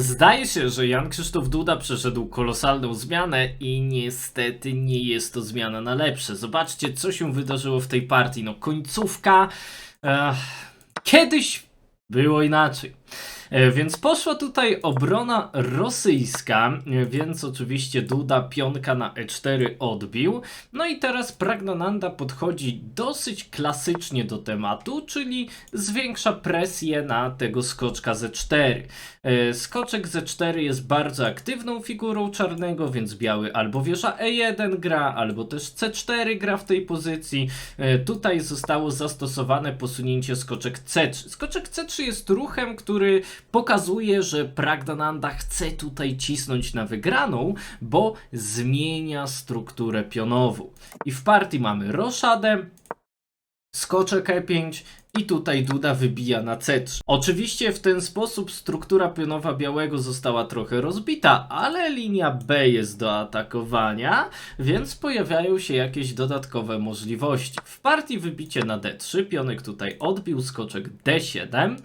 Zdaje się, że Jan Krzysztof Duda przeszedł kolosalną zmianę i niestety nie jest to zmiana na lepsze. Zobaczcie, co się wydarzyło w tej partii. No, końcówka. Ech, kiedyś było inaczej. E, Więc poszła tutaj obrona rosyjska, e, więc oczywiście Duda pionka na E4 odbił. No i teraz Pragnananda podchodzi dosyć klasycznie do tematu, czyli zwiększa presję na tego skoczka Z4. E, Skoczek Z4 jest bardzo aktywną figurą czarnego, więc biały albo wieża E1 gra, albo też C4 gra w tej pozycji. Tutaj zostało zastosowane posunięcie skoczek C3. Skoczek C3 jest ruchem, który pokazuje, że Pragnananda chce tutaj cisnąć na wygraną, bo zmienia strukturę pionową. I w partii mamy roszadę, skoczek E5 i tutaj Duda wybija na C3. Oczywiście w ten sposób struktura pionowa białego została trochę rozbita, ale linia B jest do atakowania, więc pojawiają się jakieś dodatkowe możliwości. W partii wybicie na D3, pionek tutaj odbił, skoczek D7.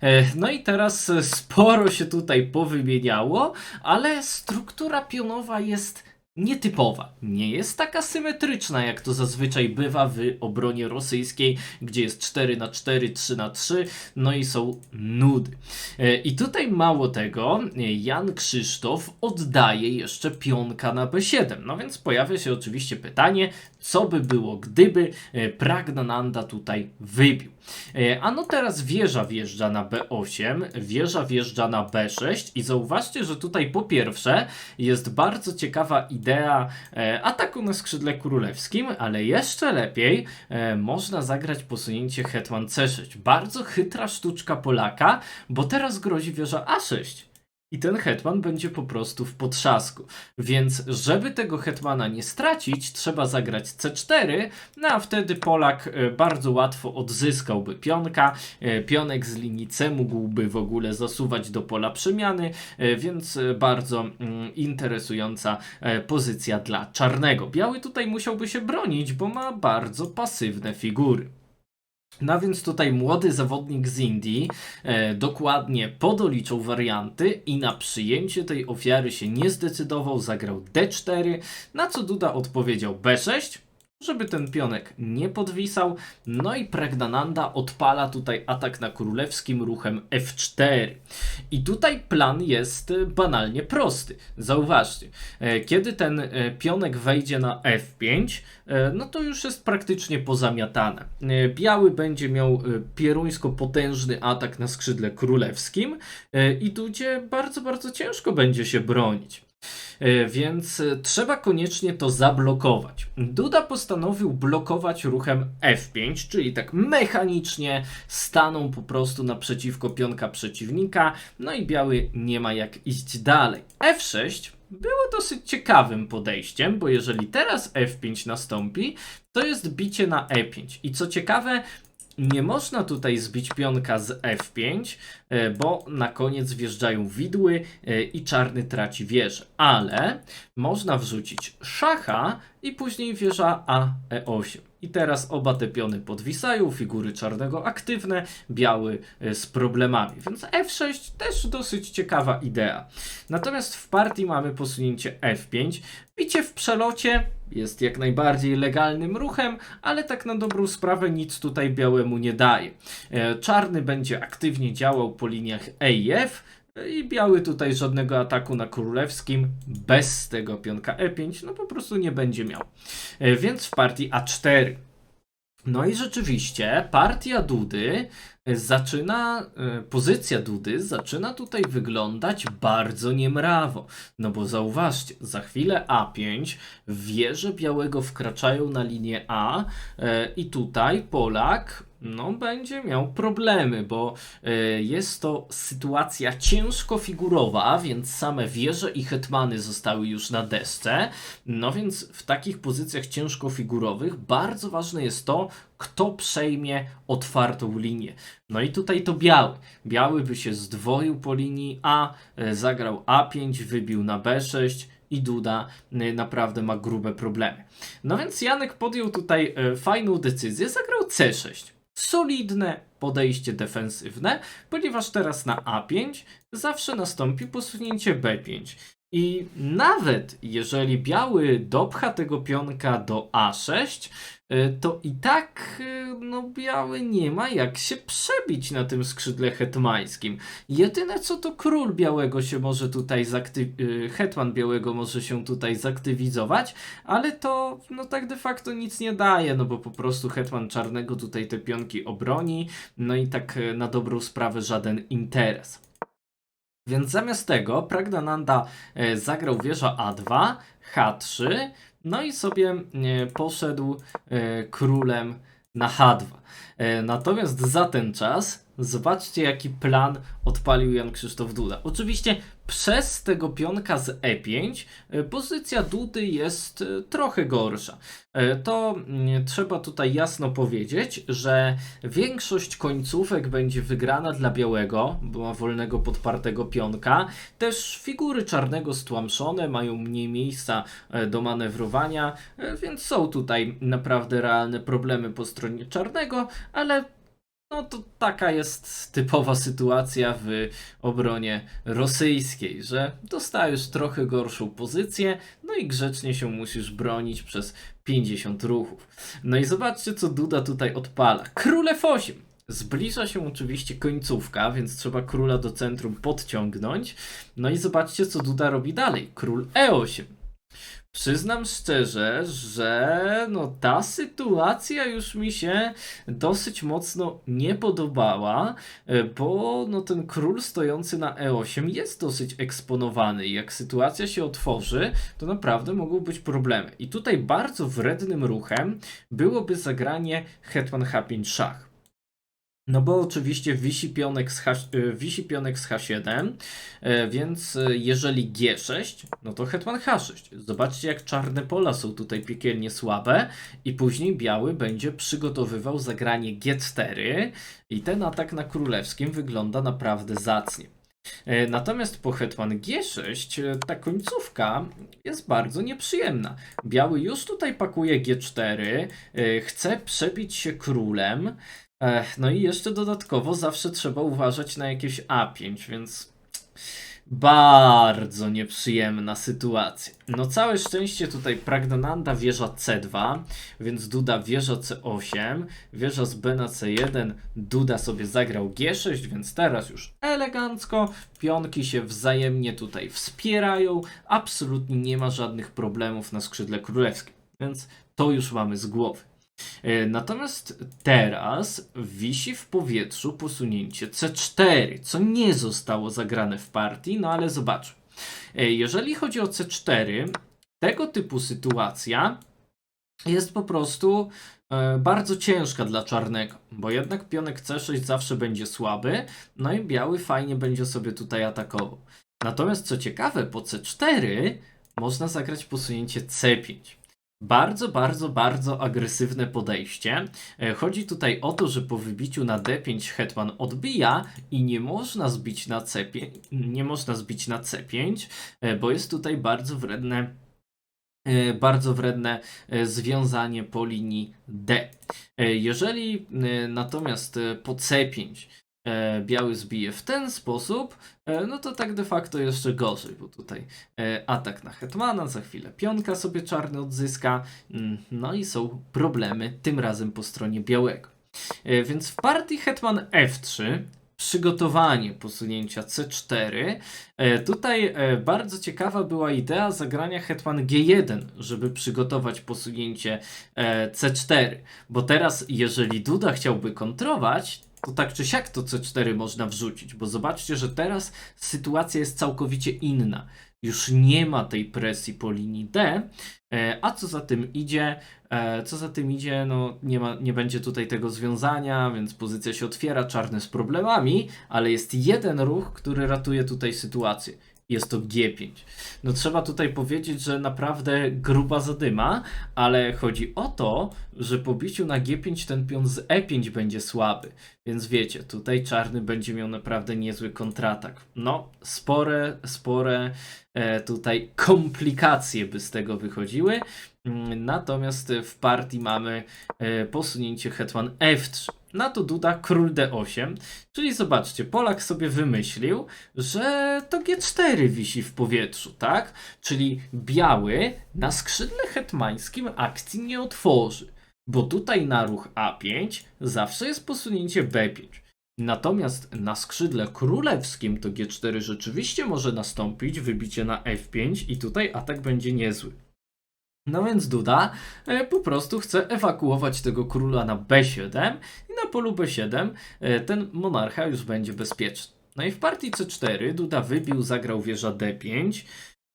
E, No i teraz sporo się tutaj powymieniało, ale struktura pionowa jest nietypowa. Nie jest taka symetryczna, jak to zazwyczaj bywa w obronie rosyjskiej, gdzie jest 4 na 4, 3 na 3, no i są nudy. E, I tutaj mało tego, e, Jan Krzysztof oddaje jeszcze pionka na B7. No więc pojawia się oczywiście pytanie, co by było, gdyby e, Pragnananda tutaj wybił. A no teraz wieża wjeżdża na B8, wieża wjeżdża na B6 i zauważcie, że tutaj po pierwsze jest bardzo ciekawa idea e, ataku na skrzydle królewskim, ale jeszcze lepiej e, można zagrać posunięcie hetman C6. Bardzo chytra sztuczka Polaka, bo teraz grozi wieża A6. I ten hetman będzie po prostu w potrzasku. Więc, żeby tego hetmana nie stracić, trzeba zagrać C4, no a wtedy Polak e, bardzo łatwo odzyskałby pionka. E, Pionek z linii C mógłby w ogóle zasuwać do pola przemiany, e, więc bardzo mm, interesująca pozycja dla czarnego. Biały tutaj musiałby się bronić, bo ma bardzo pasywne figury. No więc tutaj młody zawodnik z Indii e, dokładnie podoliczył warianty i na przyjęcie tej ofiary się nie zdecydował, zagrał D4, na co Duda odpowiedział B6, żeby ten pionek nie podwisał. No i Pragnananda odpala tutaj atak na królewskim ruchem F4. I tutaj plan jest e, banalnie prosty. Zauważcie, e, kiedy ten e, pionek wejdzie na F5, e, no to już jest praktycznie pozamiatane. Biały będzie miał pieruńsko potężny atak na skrzydle królewskim i Dudzie bardzo, bardzo ciężko będzie się bronić. E, Więc e, trzeba koniecznie to zablokować. Duda postanowił blokować ruchem F5, czyli tak mechanicznie staną po prostu naprzeciwko pionka przeciwnika, no i biały nie ma jak iść dalej. F6 było dosyć ciekawym podejściem, bo jeżeli teraz F5 nastąpi, to jest bicie na E5. I co ciekawe, nie można tutaj zbić pionka z F5, e, bo na koniec wjeżdżają widły e, i czarny traci wieżę. Ale można wrzucić szacha i później wieża A E8. I teraz oba te piony podwisają, figury czarnego aktywne, biały e, z problemami. Więc F6 też dosyć ciekawa idea. Natomiast w partii mamy posunięcie F5. Bicie w przelocie jest jak najbardziej legalnym ruchem, ale tak na dobrą sprawę nic tutaj białemu nie daje. E, Czarny będzie aktywnie działał po liniach E i F. I biały tutaj żadnego ataku na królewskim bez tego pionka E5, no po prostu nie będzie miał. E, Więc w partii A4. No i rzeczywiście partia Dudy e, zaczyna, e, pozycja Dudy zaczyna tutaj wyglądać bardzo niemrawo. No bo zauważcie, za chwilę A5, wieże białego wkraczają na linię A i tutaj Polak no, będzie miał problemy, bo e, jest to sytuacja ciężko figurowa, więc same wieże i hetmany zostały już na desce. No więc w takich pozycjach ciężko figurowych bardzo ważne jest to, kto przejmie otwartą linię. No i tutaj to biały. Biały by się zdwoił po linii A, e, zagrał A5, wybił na B6 i Duda e, naprawdę ma grube problemy. No więc Janek podjął tutaj fajną decyzję, zagrał C6. Solidne podejście defensywne, ponieważ teraz na A5 zawsze nastąpi posunięcie B5. I nawet jeżeli biały dopcha tego pionka do A6, y, to i tak y, no, biały nie ma jak się przebić na tym skrzydle hetmańskim. Jedyne co to król białego się może tutaj zaktywizować, hetman białego może się tutaj zaktywizować, ale to no tak de facto nic nie daje, no bo po prostu hetman czarnego tutaj te pionki obroni, no i tak e, na dobrą sprawę żaden interes. Więc zamiast tego Pragnananda e, zagrał wieża A2, H3, no i sobie e, poszedł e, królem na H2. E, Natomiast za ten czas zobaczcie jaki plan odpalił Jan Krzysztof Duda. Oczywiście przez tego pionka z E5 e, pozycja Dudy jest e, trochę gorsza. E, To mm, trzeba tutaj jasno powiedzieć, że większość końcówek będzie wygrana dla białego, bo ma wolnego podpartego pionka. Też figury czarnego stłamszone mają mniej miejsca do manewrowania, więc są tutaj naprawdę realne problemy po stronie czarnego, ale no to taka jest typowa sytuacja w obronie rosyjskiej, że dostajesz trochę gorszą pozycję, no i grzecznie się musisz bronić przez 50 ruchów. No i zobaczcie, co Duda tutaj odpala. Król F8. Zbliża się oczywiście końcówka, więc trzeba króla do centrum podciągnąć. No i zobaczcie, co Duda robi dalej. Król E8. Przyznam szczerze, że no ta sytuacja już mi się dosyć mocno nie podobała, e, bo no ten król stojący na E8 jest dosyć eksponowany i jak sytuacja się otworzy, to naprawdę mogą być problemy. I tutaj bardzo wrednym ruchem byłoby zagranie hetman H5 szach. No bo oczywiście wisi pionek z, H, y, wisi pionek z H7, e, więc e, jeżeli G6, no to hetman H6. Zobaczcie jak czarne pola są tutaj piekielnie słabe i później biały będzie przygotowywał zagranie G4 i ten atak na królewskim wygląda naprawdę zacnie. E, Natomiast po hetman G6 e, ta końcówka jest bardzo nieprzyjemna. Biały już tutaj pakuje G4, e, chce przebić się królem, Ech, no i jeszcze dodatkowo zawsze trzeba uważać na jakieś A5, więc bardzo nieprzyjemna sytuacja. No całe szczęście tutaj Pragnananda wieża C2, więc Duda wieża C8, wieża z B na C1, Duda sobie zagrał G6, więc teraz już elegancko, pionki się wzajemnie tutaj wspierają, absolutnie nie ma żadnych problemów na skrzydle królewskim, więc to już mamy z głowy. E, Natomiast teraz wisi w powietrzu posunięcie C4, co nie zostało zagrane w partii, no ale zobaczmy. E, Jeżeli chodzi o C4, tego typu sytuacja jest po prostu e, bardzo ciężka dla czarnego, bo jednak pionek C6 zawsze będzie słaby, no i biały fajnie będzie sobie tutaj atakował. Natomiast co ciekawe, po C4 można zagrać posunięcie C5. Bardzo, bardzo, bardzo agresywne podejście. E, Chodzi tutaj o to, że po wybiciu na D5 hetman odbija i nie można zbić na C5, nie można zbić na C5, e, bo jest tutaj bardzo wredne e, bardzo wredne związanie po linii D. Jeżeli natomiast po C5 e, biały zbije w ten sposób, e, no to tak de facto jeszcze gorzej, bo tutaj e, atak na hetmana, za chwilę pionka sobie czarny odzyska, mm, no i są problemy, tym razem po stronie białego. E, Więc w partii hetman F3 przygotowanie posunięcia C4. E, Tutaj e, bardzo ciekawa była idea zagrania hetman G1, żeby przygotować posunięcie e, C4, bo teraz jeżeli Duda chciałby kontrować, to tak czy siak to C4 można wrzucić, bo zobaczcie, że teraz sytuacja jest całkowicie inna. Już nie ma tej presji po linii D, e, a co za tym idzie, e, co za tym idzie, no nie, ma, nie będzie tutaj tego związania, więc pozycja się otwiera, czarny z problemami, ale jest jeden ruch, który ratuje tutaj sytuację. Jest to G5. No trzeba tutaj powiedzieć, że naprawdę gruba zadyma, ale chodzi o to, że po biciu na G5 ten pion z E5 będzie słaby. Więc wiecie, tutaj czarny będzie miał naprawdę niezły kontratak. No, spore, spore e, tutaj komplikacje by z tego wychodziły. Mm, Natomiast w partii mamy e, posunięcie hetman F3. Na to Duda król D8, czyli zobaczcie, Polak sobie wymyślił, że to G4 wisi w powietrzu, tak? Czyli biały na skrzydle hetmańskim akcji nie otworzy, bo tutaj na ruch A5 zawsze jest posunięcie B5. Natomiast na skrzydle królewskim to G4 rzeczywiście może nastąpić, wybicie na F5 i tutaj atak będzie niezły. No więc Duda e, po prostu chce ewakuować tego króla na B7 i na polu B7 e, ten monarcha już będzie bezpieczny. No i w partii C4 Duda wybił, zagrał wieża D5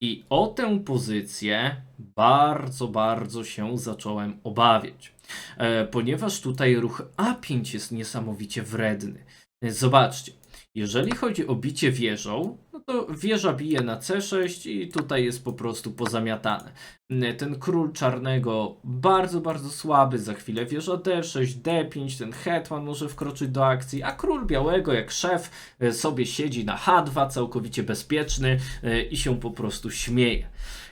i o tę pozycję bardzo, bardzo się zacząłem obawiać. E, ponieważ tutaj ruch A5 jest niesamowicie wredny. E, Zobaczcie, jeżeli chodzi o bicie wieżą, to wieża bije na C6 i tutaj jest po prostu pozamiatane. E, Ten król czarnego bardzo, bardzo słaby, za chwilę wieża D6, D5, ten hetman może wkroczyć do akcji, a król białego jak szef e, sobie siedzi na H2, całkowicie bezpieczny e, i się po prostu śmieje.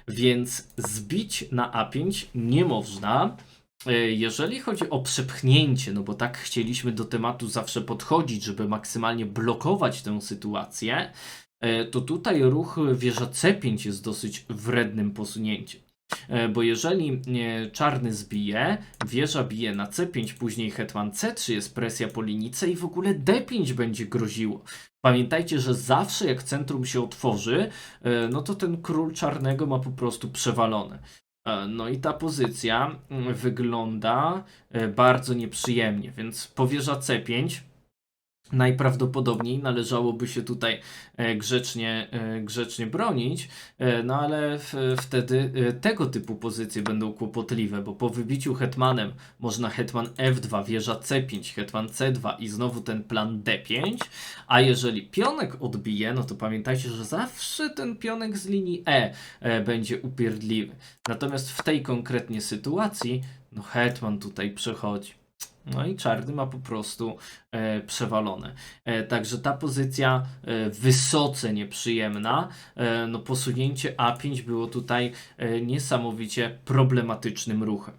Więc zbić na A5 nie można. E, Jeżeli chodzi o przepchnięcie, no bo tak chcieliśmy do tematu zawsze podchodzić, żeby maksymalnie blokować tę sytuację, e, to tutaj ruch wieża C5 jest dosyć wrednym posunięciem. E, Bo jeżeli czarny zbije, wieża bije na C5, później hetman C3 jest presja po linijce i w ogóle D5 będzie groziło. Pamiętajcie, że zawsze jak centrum się otworzy, no to ten król czarnego ma po prostu przewalone. E, No i ta pozycja mm, wygląda e, bardzo nieprzyjemnie, więc powierza C5. Najprawdopodobniej należałoby się tutaj e, grzecznie, e, grzecznie bronić, e, no ale wtedy tego typu pozycje będą kłopotliwe, bo po wybiciu hetmanem można hetman F2, wieża C5, hetman C2 i znowu ten plan D5, a jeżeli pionek odbije, no to pamiętajcie, że zawsze ten pionek z linii e, będzie upierdliwy. Natomiast w tej konkretnie sytuacji, no hetman tutaj przechodzi. No i czarny ma po prostu e, przewalone. E, także ta pozycja e, wysoce nieprzyjemna. E, no posunięcie A5 było tutaj e, niesamowicie problematycznym ruchem.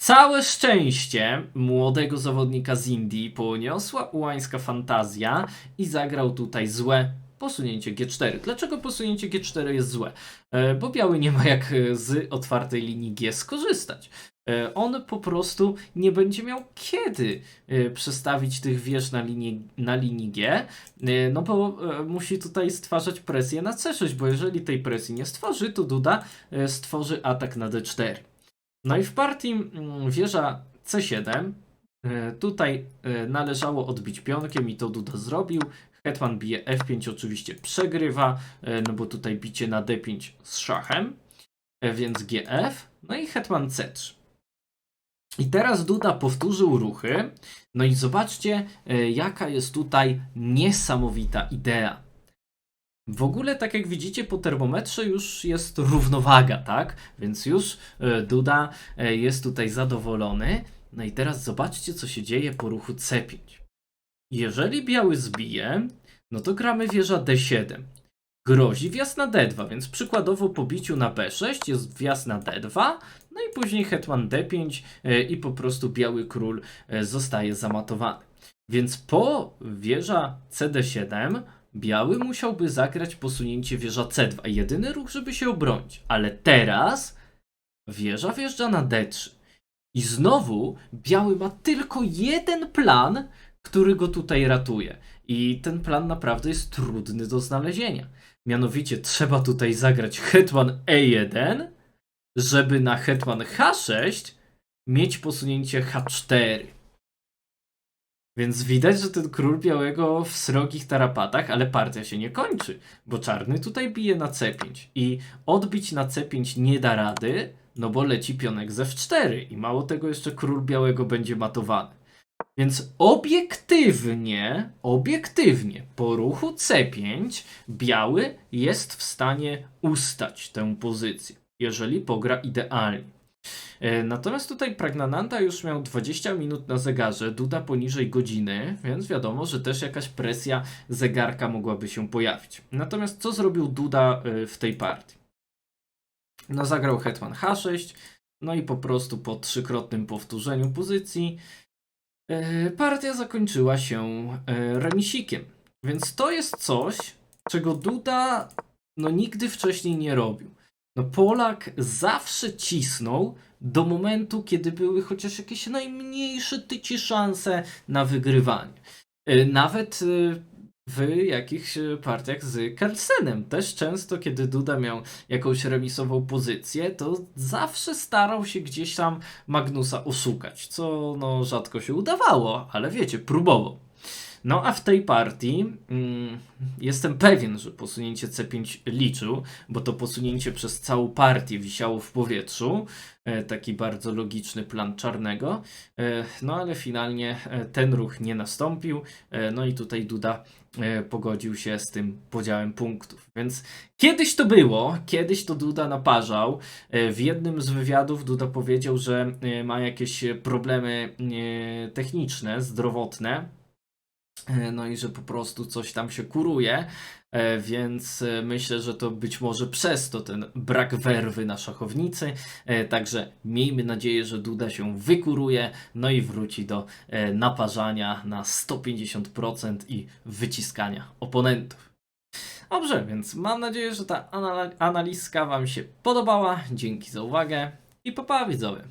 Całe szczęście młodego zawodnika z Indii poniosła ułańska fantazja i zagrał tutaj złe posunięcie G4. Dlaczego posunięcie G4 jest złe? E, bo biały nie ma jak e, z otwartej linii G skorzystać. E, On po prostu nie będzie miał kiedy e, przestawić tych wież na linii, na linii G, e, no bo musi tutaj stwarzać presję na C6, bo jeżeli tej presji nie stworzy, to Duda stworzy atak na D4. No i w partii mm, wieża C7 e, tutaj należało odbić pionkiem i to Duda zrobił. Hetman bije F5 oczywiście przegrywa, no bo tutaj bicie na D5 z szachem, więc GF, no i Hetman C3. I teraz Duda powtórzył ruchy. No i zobaczcie, e, jaka jest tutaj niesamowita idea. W ogóle, tak jak widzicie, po termometrze już jest równowaga, tak? Więc już e, Duda e, jest tutaj zadowolony. No i teraz zobaczcie, co się dzieje po ruchu C5. Jeżeli biały zbije, no to gramy wieża D7. Grozi wjazd na D2, więc przykładowo po biciu na B6 jest wjazd na D2, no i później hetman D5 e, i po prostu biały król e, zostaje zamatowany. Więc po wieża CD7 biały musiałby zagrać posunięcie wieża C2. Jedyny ruch, żeby się obronić. Ale teraz wieża wjeżdża na D3. I znowu biały ma tylko jeden plan, który go tutaj ratuje. I ten plan naprawdę jest trudny do znalezienia. Mianowicie trzeba tutaj zagrać hetman E1, żeby na hetman H6 mieć posunięcie H4. Więc widać, że ten król białego w srogich tarapatach, ale partia się nie kończy, bo czarny tutaj bije na C5 i odbić na C5 nie da rady, no bo leci pionek z F4 i mało tego jeszcze król białego będzie matowany. Więc obiektywnie, obiektywnie po ruchu C5 biały jest w stanie ustać tę pozycję, jeżeli pogra idealnie. E, Natomiast tutaj Pragnananda już miał 20 minut na zegarze, Duda poniżej godziny, więc wiadomo, że też jakaś presja zegarka mogłaby się pojawić. Natomiast co zrobił Duda e, w tej partii? No zagrał hetman H6, no i po prostu po trzykrotnym powtórzeniu pozycji e, partia zakończyła się remisikiem. Więc to jest coś, czego Duda no nigdy wcześniej nie robił. No Polak zawsze cisnął do momentu, kiedy były chociaż jakieś najmniejsze tyci szanse na wygrywanie. E, Nawet e, w jakichś partiach z Carlsenem. Też często, kiedy Duda miał jakąś remisową pozycję, to zawsze starał się gdzieś tam Magnusa oszukać, co no rzadko się udawało, ale wiecie, próbował. No a w tej partii mm, jestem pewien, że posunięcie C5 liczył, bo to posunięcie przez całą partię wisiało w powietrzu. E, taki bardzo logiczny plan czarnego. E, no ale finalnie e, ten ruch nie nastąpił. E, no i tutaj Duda e, pogodził się z tym podziałem punktów. Więc kiedyś to było, kiedyś to Duda naparzał. E, W jednym z wywiadów Duda powiedział, że ma jakieś problemy techniczne, zdrowotne. E, No i że po prostu coś tam się kuruje, e, więc e, myślę, że to być może przez to ten brak werwy na szachownicy. Także miejmy nadzieję, że Duda się wykuruje, no i wróci do naparzania na 150% i wyciskania oponentów. Dobrze, więc mam nadzieję, że ta anal- analizka Wam się podobała. Dzięki za uwagę i popa widzowie.